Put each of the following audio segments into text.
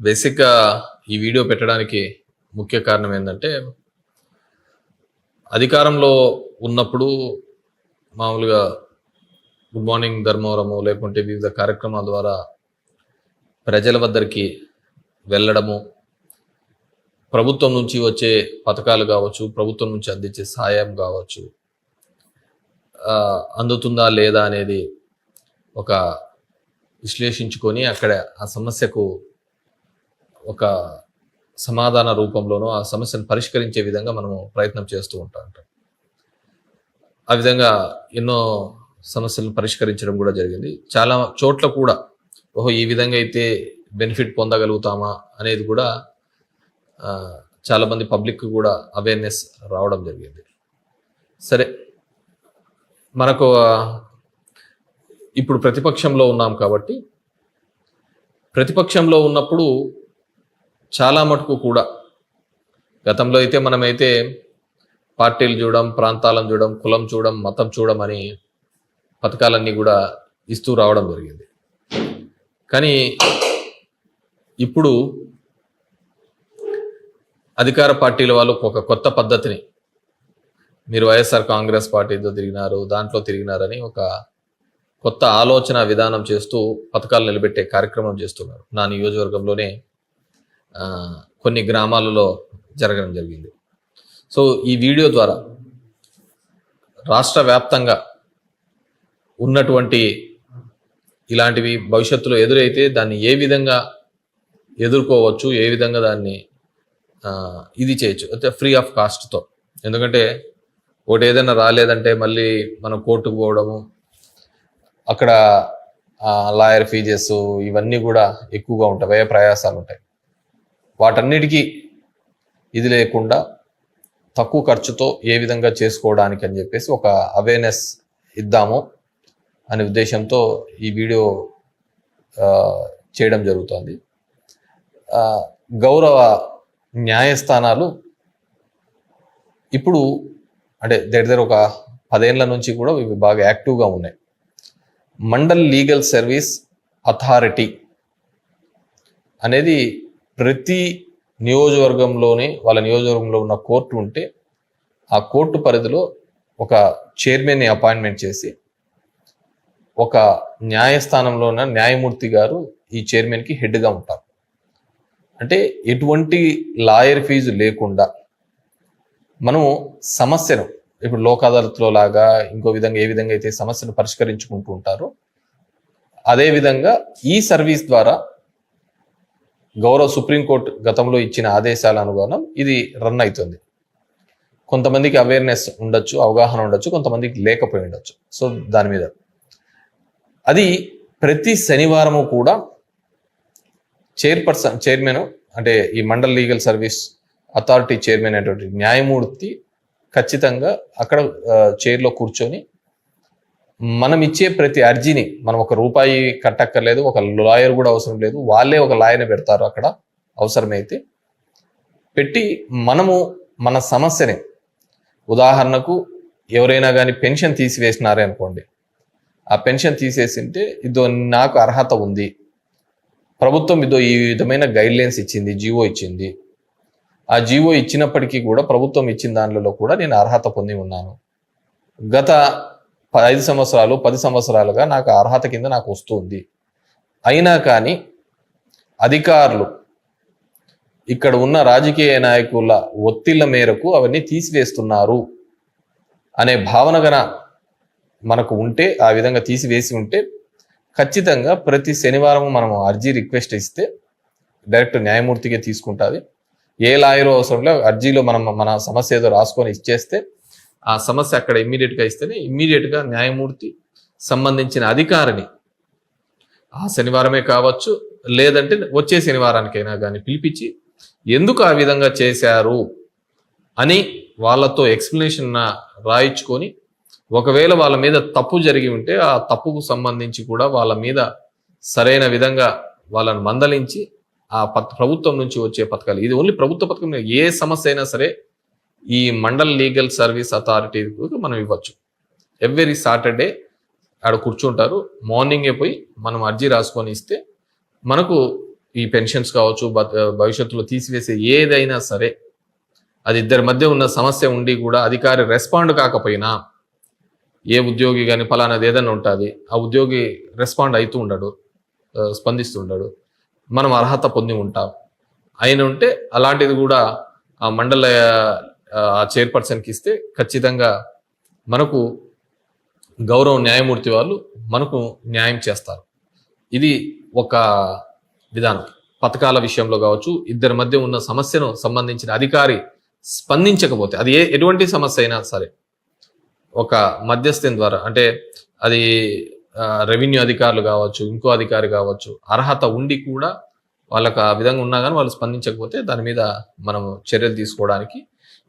బేసిక్గా ఈ వీడియో పెట్టడానికి ముఖ్య కారణం ఏంటంటే అధికారంలో ఉన్నప్పుడు మామూలుగా గుడ్ మార్నింగ్ ధర్మవరము లేకుంటే వివిధ కార్యక్రమాల ద్వారా ప్రజల వద్దరికి వెళ్ళడము ప్రభుత్వం నుంచి వచ్చే పథకాలు కావచ్చు ప్రభుత్వం నుంచి అందించే సాయం కావచ్చు అందుతుందా లేదా అనేది ఒక విశ్లేషించుకొని అక్కడ ఆ సమస్యకు ఒక సమాధాన రూపంలోనూ ఆ సమస్యను పరిష్కరించే విధంగా మనము ప్రయత్నం చేస్తూ ఉంటాం ఆ విధంగా ఎన్నో సమస్యలను పరిష్కరించడం కూడా జరిగింది. చాలా చోట్ల కూడా ఓహో ఈ విధంగా అయితే బెనిఫిట్ పొందగలుగుతామా అనేది కూడా చాలామంది పబ్లిక్ కూడా అవేర్నెస్ రావడం జరిగింది. సరే మనకు ఇప్పుడు ప్రతిపక్షంలో ఉన్నాం కాబట్టి ప్రతిపక్షంలో ఉన్నప్పుడు చాలా మటుకు కూడా గతంలో అయితే మనమైతే పార్టీలు చూడడం ప్రాంతాలను చూడడం కులం చూడడం మతం చూడడం అని పథకాలన్నీ కూడా ఇస్తూ రావడం జరిగింది. కానీ ఇప్పుడు అధికార పార్టీల వాళ్ళు ఒక కొత్త పద్ధతిని మీరు వైఎస్ఆర్ కాంగ్రెస్ పార్టీతో తిరిగినారు దాంట్లో తిరిగినారని ఒక కొత్త ఆలోచన విధానం చేస్తూ పథకాలు నిలబెట్టే కార్యక్రమం చేస్తున్నారు. నా నియోజకవర్గంలోనే కొన్ని గ్రామాలలో జరగడం జరిగింది. సో ఈ వీడియో ద్వారా రాష్ట్ర వ్యాప్తంగా ఉన్నటువంటి ఇలాంటివి భవిష్యత్తులో ఎదురైతే దాన్ని ఏ విధంగా ఎదుర్కోవచ్చు ఏ విధంగా దాన్ని ఇది చేయొచ్చు. అయితే ఫ్రీ ఆఫ్ కాస్ట్తో. ఎందుకంటే ఒకటి ఏదైనా రాలేదంటే మళ్ళీ మనం కోర్టుకు పోవడము అక్కడ లాయర్ ఫీజెస్ ఇవన్నీ కూడా ఎక్కువగా ఉంటాయి వ్యయ ప్రయాసాలు ఉంటాయి. వాటన్నిటికీ ఇది లేకుండా తక్కువ ఖర్చుతో ఏ విధంగా చేసుకోవడానికి అని చెప్పేసి ఒక అవేర్నెస్ ఇద్దాము అనే ఉద్దేశంతో ఈ వీడియో చేయడం జరుగుతుంది. గౌరవ న్యాయస్థానాలు ఇప్పుడు అంటే దగ్గర దగ్గర ఒక పదేళ్ళ నుంచి కూడా ఇవి బాగా యాక్టివ్గా ఉన్నాయి. మండల్ లీగల్ సర్వీస్ అథారిటీ అనేది ప్రతి నియోజకవర్గంలోనే వాళ్ళ నియోజకవర్గంలో ఉన్న కోర్టు ఉంటే ఆ కోర్టు పరిధిలో ఒక చైర్మన్ని అపాయింట్మెంట్ చేసి ఒక న్యాయస్థానంలో ఉన్న న్యాయమూర్తి గారు ఈ చైర్మన్కి హెడ్గా ఉంటారు. అంటే ఎటువంటి లాయర్ ఫీజు లేకుండా మనము సమస్యను ఇప్పుడు లోక్ అదాలత్లో లాగా ఇంకో విధంగా ఏ విధంగా అయితే సమస్యను పరిష్కరించుకుంటూ ఉంటారో అదే విధంగా ఈ సర్వీస్ ద్వారా గౌరవ సుప్రీంకోర్టు గతంలో ఇచ్చిన ఆదేశాల అనుగుణం ఇది రన్ అవుతుంది. కొంతమందికి అవేర్నెస్ ఉండొచ్చు అవగాహన ఉండొచ్చు కొంతమందికి లేకపోయి ఉండొచ్చు. సో దాని మీద. అది ప్రతి శనివారము కూడా చైర్పర్సన్ చైర్మన్ అంటే ఈ mandal legal service authority chairman అనేటువంటి న్యాయమూర్తి ఖచ్చితంగా అక్కడ చైర్లో కూర్చొని మనం ఇచ్చే ప్రతి అర్జీని మనం ఒక రూపాయి కట్టక్కర్లేదు ఒక లాయర్ కూడా అవసరం లేదు వాళ్ళే ఒక లాయర్ని పెడతారు అక్కడ అవసరమైతే. పెట్టి మనము మన సమస్యని ఉదాహరణకు ఎవరైనా కానీ పెన్షన్ తీసివేసినారే అనుకోండి ఆ పెన్షన్ తీసేసింటే ఇదో నాకు అర్హత ఉంది ప్రభుత్వం ఇదో ఈ విధమైన గైడ్లైన్స్ ఇచ్చింది జీవో ఇచ్చింది ఆ జీవో ఇచ్చినప్పటికీ కూడా ప్రభుత్వం ఇచ్చిన దానిలో కూడా నేను అర్హత పొంది ఉన్నాను. గత ప- ఐదు సంవత్సరాలు పది సంవత్సరాలుగా నాకు ఆ అర్హత కింద నాకు వస్తుంది. అయినా కానీ అధికారులు ఇక్కడ ఉన్న రాజకీయ నాయకుల ఒత్తిళ్ళ మేరకు అవన్నీ తీసివేస్తున్నారు అనే భావన గన మనకు ఉంటే ఆ విధంగా తీసివేసి ఉంటే ఖచ్చితంగా ప్రతి శనివారం మనం అర్జీ రిక్వెస్ట్ ఇస్తే డైరెక్ట్ న్యాయమూర్తిగా తీసుకుంటుంది. ఏ లాయర్ అవసరం లేదు. అర్జీలో మనం మన సమస్య ఏదో రాసుకొని ఇచ్చేస్తే ఆ సమస్య అక్కడ ఇమ్మీడియట్గా ఇస్తేనే ఇమ్మీడియట్గా న్యాయమూర్తి సంబంధించిన అధికారిని ఆ శనివారమే కావచ్చు లేదంటే వచ్చే శనివారానికైనా కానీ పిలిపించి ఎందుకు ఆ విధంగా చేశారు అని వాళ్ళతో ఎక్స్ప్లెనేషన్ రాయించుకొని ఒకవేళ వాళ్ళ మీద తప్పు జరిగి ఉంటే ఆ తప్పుకు సంబంధించి కూడా వాళ్ళ మీద సరైన విధంగా వాళ్ళను మందలించి ఆ ప్రభుత్వం నుంచి వచ్చే పథకాలు. ఇది ఓన్లీ ప్రభుత్వ పథకం ఏ సమస్య అయినా సరే ఈ మండల్ లీగల్ సర్వీస్ అథారిటీకి మనం ఇవ్వచ్చు. ఎవ్రీ సాటర్డే ఆడ కూర్చుంటారు. మార్నింగే పోయి మనం అర్జీ రాసుకొని ఇస్తే మనకు ఈ పెన్షన్స్ కావచ్చు భవిష్యత్తులో తీసివేసే ఏదైనా సరే అది ఇద్దరి మధ్య ఉన్న సమస్య ఉండి కూడా అధికారి రెస్పాండ్ కాకపోయినా ఏ ఉద్యోగి కానీ ఫలానాది ఏదైనా ఉంటుంది ఆ ఉద్యోగి రెస్పాండ్ అవుతూ ఉండడు స్పందిస్తూ ఉండడు. మనం అర్హత పొంది ఉంటాం. అయిన ఉంటే అలాంటిది కూడా ఆ మండల ఆ చైర్పర్సన్కి ఇస్తే ఖచ్చితంగా మనకు గౌరవ న్యాయమూర్తి వాళ్ళు మనకు న్యాయం చేస్తారు. ఇది ఒక విధానం. పథకాల విషయంలో కావచ్చు ఇద్దరి మధ్య ఉన్న సమస్యను సంబంధించిన అధికారి స్పందించకపోతే అది ఏ ఎటువంటి సమస్య అయినా సరే ఒక మధ్యస్థం ద్వారా అంటే అది రెవెన్యూ అధికారులు కావచ్చు ఇంకో అధికారి కావచ్చు అర్హత ఉండి కూడా వాళ్ళకి ఆ విధంగా ఉన్నా కానీ వాళ్ళు స్పందించకపోతే దాని మీద మనం చర్యలు తీసుకోవడానికి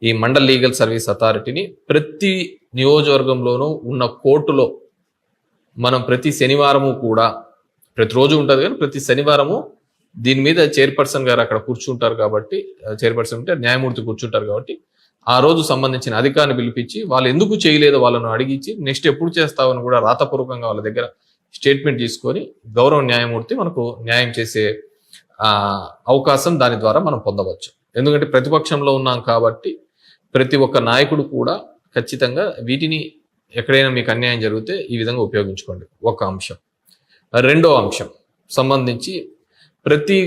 ఈ మండల్ లీగల్ సర్వీస్ అథారిటీని ప్రతి నియోజకవర్గంలోనూ ఉన్న కోర్టులో మనం ప్రతి శనివారము కూడా ప్రతిరోజు ఉంటుంది కానీ ప్రతి శనివారము దీని మీద చైర్పర్సన్ గారు అక్కడ కూర్చుంటారు కాబట్టి చైర్పర్సన్ అంటే న్యాయమూర్తి కూర్చుంటారు కాబట్టి ఆ రోజు సంబంధించిన అధికారిని పిలిపించి వాళ్ళు ఎందుకు చేయలేదో వాళ్ళను అడిగించి నెక్స్ట్ ఎప్పుడు చేస్తామని కూడా రాతపూర్వకంగా వాళ్ళ దగ్గర స్టేట్మెంట్ తీసుకొని గౌరవ న్యాయమూర్తి మనకు న్యాయం చేసే అవకాశం దాని ద్వారా మనం పొందవచ్చు. ఎందుకంటే ప్రతిపక్షంలో ఉన్నాం కాబట్టి ప్రతి ఒక్క నాయకుడు కూడా ఖచ్చితంగా వీటిని ఎక్కడైనా మీకు అన్యాయం జరిగితే ఈ విధంగా ఉపయోగించుకోండి. ఒక అంశం. రెండో అంశం. సంబంధించి ప్రతి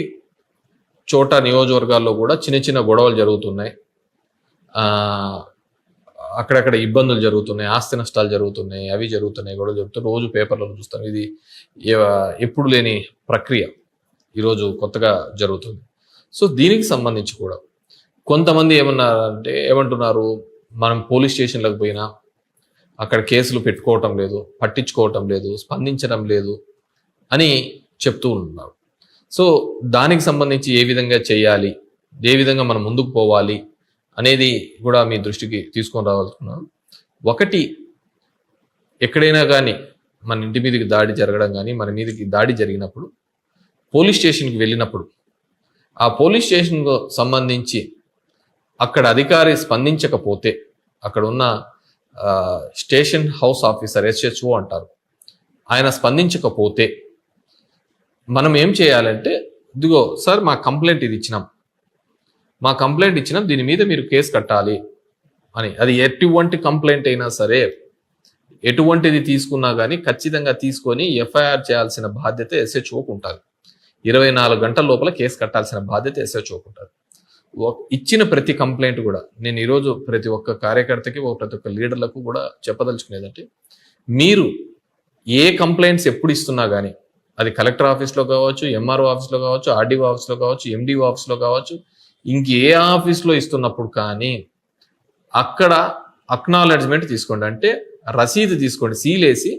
చోట నియోజకవర్గాల్లో కూడా చిన్న చిన్న గొడవలు జరుగుతున్నాయి. అక్కడక్కడ ఇబ్బందులు జరుగుతున్నాయి ఆస్తి నష్టాలు జరుగుతున్నాయి అవి జరుగుతున్నాయి గొడవలు జరుగుతూ రోజు పేపర్లలో చూస్తాం. ఇది ఎప్పుడు లేని ప్రక్రియ ఈరోజు కొత్తగా జరుగుతుంది. సో దీనికి సంబంధించి కూడా కొంతమంది ఏమన్నారంటే ఏమంటున్నారు మనం పోలీస్ స్టేషన్లకు పోయినా అక్కడ కేసులు పెట్టుకోవటం లేదు పట్టించుకోవటం లేదు స్పందించడం లేదు అని చెప్తూ ఉన్నారు. సో దానికి సంబంధించి ఏ విధంగా చేయాలి ఏ విధంగా మనం ముందుకు పోవాలి అనేది కూడా మీ దృష్టికి తీసుకొని రావాలనుకున్నాను ఒకటి ఎక్కడైనా కానీ మన ఇంటి మీదకి దాడి జరగడం కానీ మన మీదకి దాడి జరిగినప్పుడు పోలీస్ స్టేషన్కి వెళ్ళినప్పుడు ఆ పోలీస్ స్టేషన్కు సంబంధించి అక్కడ అధికారి స్పందించకపోతే అక్కడ ఉన్న స్టేషన్ హౌస్ ఆఫీసర్ ఎస్హెచ్ఓ అంటారు. ఆయన స్పందించకపోతే మనం ఏం చేయాలంటే ఇదిగో సార్ మా కంప్లైంట్ ఇది ఇచ్చినాం. మా కంప్లైంట్ ఇచ్చినాం దీని మీద మీరు కేసు కట్టాలి అని. అది ఎటువంటి కంప్లైంట్ అయినా సరే ఎటువంటిది తీసుకున్నా కానీ ఖచ్చితంగా తీసుకొని ఎఫ్ఐఆర్ చేయాల్సిన బాధ్యత ఎస్హెచ్ఓకు ఉంటుంది. ఇరవై నాలుగు గంటల లోపల కేసు కట్టాల్సిన బాధ్యత ఎస్హెచ్ఓకు ఉంటుంది. ఇచ్చిన ప్రతి కంప్లైంట్ కూడా నేను ఈరోజు ప్రతి ఒక్క కార్యకర్తకి ప్రతి ఒక్క లీడర్లకు కూడా చెప్పదలుచుకునేదంటే మీరు ఏ కంప్లైంట్స్ ఎప్పుడు ఇస్తున్నా కానీ అది కలెక్టర్ ఆఫీస్లో కావచ్చు ఎంఆర్ఓ ఆఫీస్లో కావచ్చు ఆర్డీఓ ఆఫీస్లో కావచ్చు ఎండిఓ ఆఫీస్లో కావచ్చు ఇంకే ఆఫీస్లో ఇస్తున్నప్పుడు కానీ అక్కడ అక్నాలెడ్జ్మెంట్ తీసుకోండి. అంటే రసీదు తీసుకోండి. సీల్ వేసి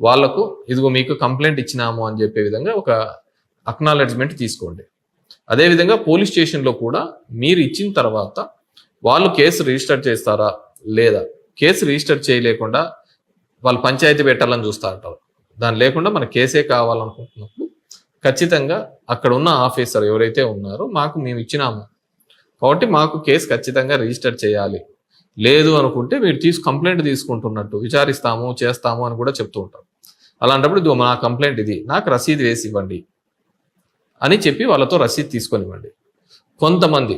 వాళ్ళకు ఇదిగో మీకు కంప్లైంట్ ఇచ్చినాము అని చెప్పే విధంగా ఒక అక్నాలెడ్జ్మెంట్ తీసుకోండి. అదేవిధంగా పోలీస్ స్టేషన్లో కూడా మీరు ఇచ్చిన తర్వాత వాళ్ళు కేసు రిజిస్టర్ చేస్తారా లేదా? కేసు రిజిస్టర్ చేయలేకుండా వాళ్ళు పంచాయతీ పెట్టాలని చూస్తూ ఉంటారు. దాని లేకుండా మన కేసే కావాలనుకుంటున్నప్పుడు ఖచ్చితంగా అక్కడ ఉన్న ఆఫీసర్ ఎవరైతే ఉన్నారో మాకు మేము ఇచ్చినాము. కాబట్టి మాకు కేసు ఖచ్చితంగా రిజిస్టర్ చేయాలి. లేదు అనుకుంటే మీరు తీసు కంప్లైంట్ తీసుకుంటున్నట్టు విచారిస్తాము చేస్తాము అని కూడా చెప్తూ ఉంటారు. అలాంటప్పుడు ఇది మా కంప్లైంట్ ఇది నాకు రసీదు వేసి ఇవ్వండి అని చెప్పి వాళ్ళతో రసీదు తీసుకొని ఇవ్వండి. కొంతమంది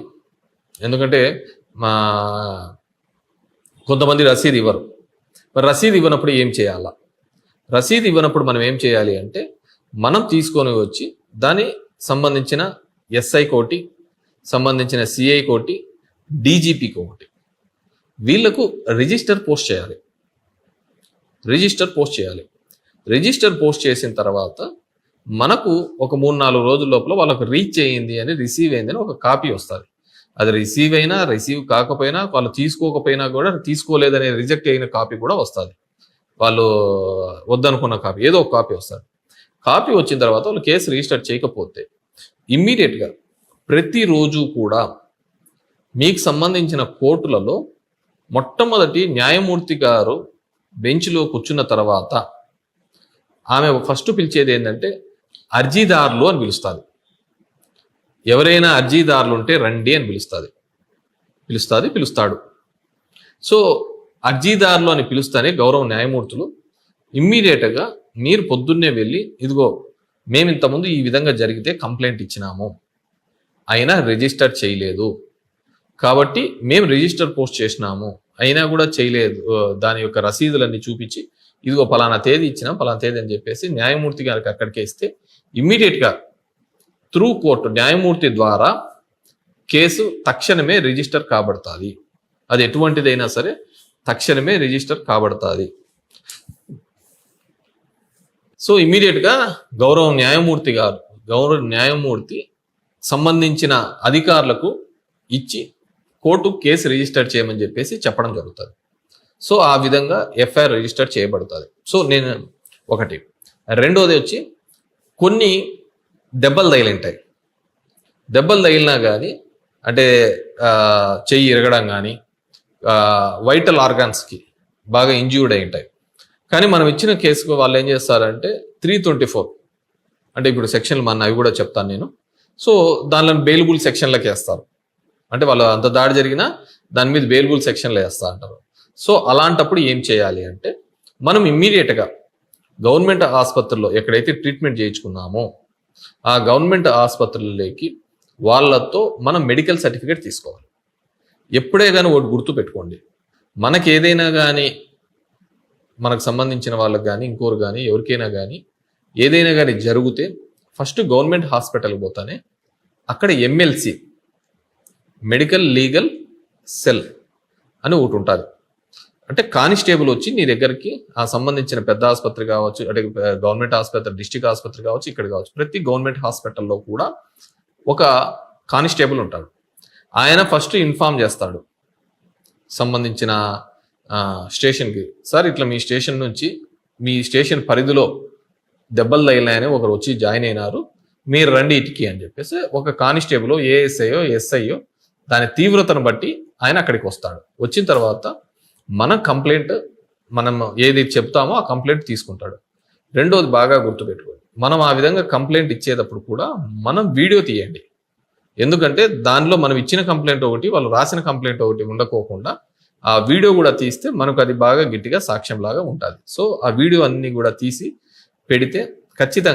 ఎందుకంటే మా కొంతమంది రసీదు ఇవ్వరు. మరి రసీదు ఇవ్వనప్పుడు ఏం చేయాలా? రసీదు ఇవ్వనప్పుడు మనం ఏం చేయాలి అంటే మనం తీసుకొని వచ్చి దాని సంబంధించిన ఎస్ఐ కోటి సంబంధించిన సిఐ కోటి డీజీపీకి ఒకటి వీళ్ళకు రిజిస్టర్ పోస్ట్ చేయాలి. రిజిస్టర్ పోస్ట్ చేయాలి. రిజిస్టర్ పోస్ట్ చేసిన తర్వాత మనకు ఒక మూడు నాలుగు రోజుల లోపల వాళ్ళకు రీచ్ అయ్యింది అని రిసీవ్ అయింది అని ఒక కాపీ వస్తుంది. అది రిసీవ్ అయినా రిసీవ్ కాకపోయినా వాళ్ళు తీసుకోకపోయినా కూడా తీసుకోలేదనే రిజెక్ట్ అయిన కాపీ కూడా వస్తుంది. వాళ్ళు వద్దనుకున్న కాపీ ఏదో ఒక కాపీ వస్తుంది. కాపీ వచ్చిన తర్వాత వాళ్ళు కేసు రిజిస్టర్ చేయకపోతే ఇమ్మీడియట్గా ప్రతిరోజు కూడా మీకు సంబంధించిన కోర్టులలో మొట్టమొదటి న్యాయమూర్తి గారు బెంచ్లో కూర్చున్న తర్వాత ఆమె ఫస్ట్ పిలిచేది ఏంటంటే అర్జీదారులు అని పిలుస్తుంది. ఎవరైనా అర్జీదారులు ఉంటే రండి అని పిలుస్తుంది. పిలుస్తుంది పిలుస్తాడు. సో అర్జీదారులు అని పిలుస్తానే గౌరవ న్యాయమూర్తులు ఇమ్మీడియట్గా మీరు పొద్దున్నే వెళ్ళి ఇదిగో మేము ఇంతకుముందు ఈ విధంగా జరిగితే కంప్లైంట్ ఇచ్చినాము. అయినా రిజిస్టర్ చేయలేదు. కాబట్టి మేము రిజిస్టర్ పోస్ట్ చేసినాము. అయినా కూడా చేయలేదు. దాని యొక్క రసీదులన్నీ చూపించి ఇదిగో పలానా తేదీ ఇచ్చినాం పలానా తేదీ అని చెప్పేసి న్యాయమూర్తి గారికి అక్కడికే ఇస్తే ఇమ్మీడియట్గా త్రూ కోర్టు న్యాయమూర్తి ద్వారా కేసు తక్షణమే రిజిస్టర్ కాబడుతుంది. అది ఎటువంటిదైనా సరే తక్షణమే రిజిస్టర్ కాబడుతుంది. సో ఇమీడియట్గా గౌరవ న్యాయమూర్తి గారు గౌరవ న్యాయమూర్తి సంబంధించిన అధికారులకు ఇచ్చి కోర్టు కేసు రిజిస్టర్ చేయమని చెప్పేసి చెప్పడం జరుగుతుంది. సో ఆ విధంగా ఎఫ్ఐఆర్ రిజిస్టర్ చేయబడుతుంది. సో నేను ఒకటి. రెండోది వచ్చి కొన్ని దెబ్బలు తగిలింటాయి. దెబ్బలు తగిలినా కానీ అంటే చెయ్యి ఇరగడం కానీ వైటల్ ఆర్గాన్స్కి బాగా ఇంజ్యూర్డ్ అయి ఉంటాయి. కానీ మనం ఇచ్చిన కేసుకు వాళ్ళు ఏం చేస్తారంటే త్రీ ట్వంటీ ఫోర్ అంటే ఇప్పుడు సెక్షన్లు మన అవి కూడా చెప్తాను నేను. సో దానిలో బెయిల్బుల్ సెక్షన్లకు వేస్తారు. అంటే వాళ్ళు అంత దాడి జరిగినా దాని మీద బెయిల్బుల్ సెక్షన్లు వేస్తా అంటారు. సో అలాంటప్పుడు ఏం చేయాలి అంటే మనం ఇమ్మీడియట్గా గవర్నమెంట్ ఆసుపత్రిలో ఎక్కడైతే ట్రీట్మెంట్ చేయించుకున్నామో ఆ గవర్నమెంట్ ఆసుపత్రులలోకి వాళ్ళతో మనం మెడికల్ సర్టిఫికేట్ తీసుకోవాలి. ఎప్పుడే కానీ ఒకటి గుర్తు పెట్టుకోండి మనకి ఏదైనా కానీ మనకు సంబంధించిన వాళ్ళకి కానీ ఇంకోరు కానీ ఎవరికైనా కానీ ఏదైనా కానీ జరిగితే ఫస్ట్ గవర్నమెంట్ హాస్పిటల్కి పోతానే అక్కడ ఎమ్మెల్సీ మెడికల్ లీగల్ సెల్ అని ఒకటి ఉంటుంది. అంటే కానిస్టేబుల్ వచ్చి నీ దగ్గరికి ఆ సంబంధించిన పెద్ద ఆసుపత్రి కావచ్చు అంటే గవర్నమెంట్ ఆసుపత్రి డిస్టిక్ ఆసుపత్రి కావచ్చు ఇక్కడ కావచ్చు ప్రతి గవర్నమెంట్ హాస్పిటల్లో కూడా ఒక కానిస్టేబుల్ ఉంటాడు. ఆయన ఫస్ట్ ఇన్ఫార్మ్ చేస్తాడు. సంబంధించిన స్టేషన్కి. సార్ ఇట్లా మీ స్టేషన్ నుంచి మీ స్టేషన్ పరిధిలో దెబ్బలు తగిలాయని ఒకరు వచ్చి జాయిన్ అయినారు. మీరు రండి ఇటుకి అని చెప్పేసి ఒక కానిస్టేబుల్ ఏఎస్ఐయో ఎస్ఐయో దాని తీవ్రతను బట్టి ఆయన అక్కడికి వస్తాడు. వచ్చిన తర్వాత మన కంప్లైంట్ మనం ఏది చెప్తామో ఆ కంప్లైంట్ తీసుకుంటాడు. రెండోది బాగా గుర్తుపెట్టుకోండి. మనం ఆ విధంగా కంప్లైంట్ ఇచ్చేటప్పుడు కూడా మనం వీడియో తీయండి. ఎందుకంటే దానిలో మనం ఇచ్చిన కంప్లైంట్ ఒకటి వాళ్ళు రాసిన కంప్లైంట్ ఒకటి ఉండకోకుండా ఆ వీడియో కూడా తీస్తే మనకు అది బాగా గట్టిగా సాక్ష్యం లాగా ఉంటుంది. సో ఆ వీడియో అన్ని కూడా తీసి పెడితే ఖచ్చితంగా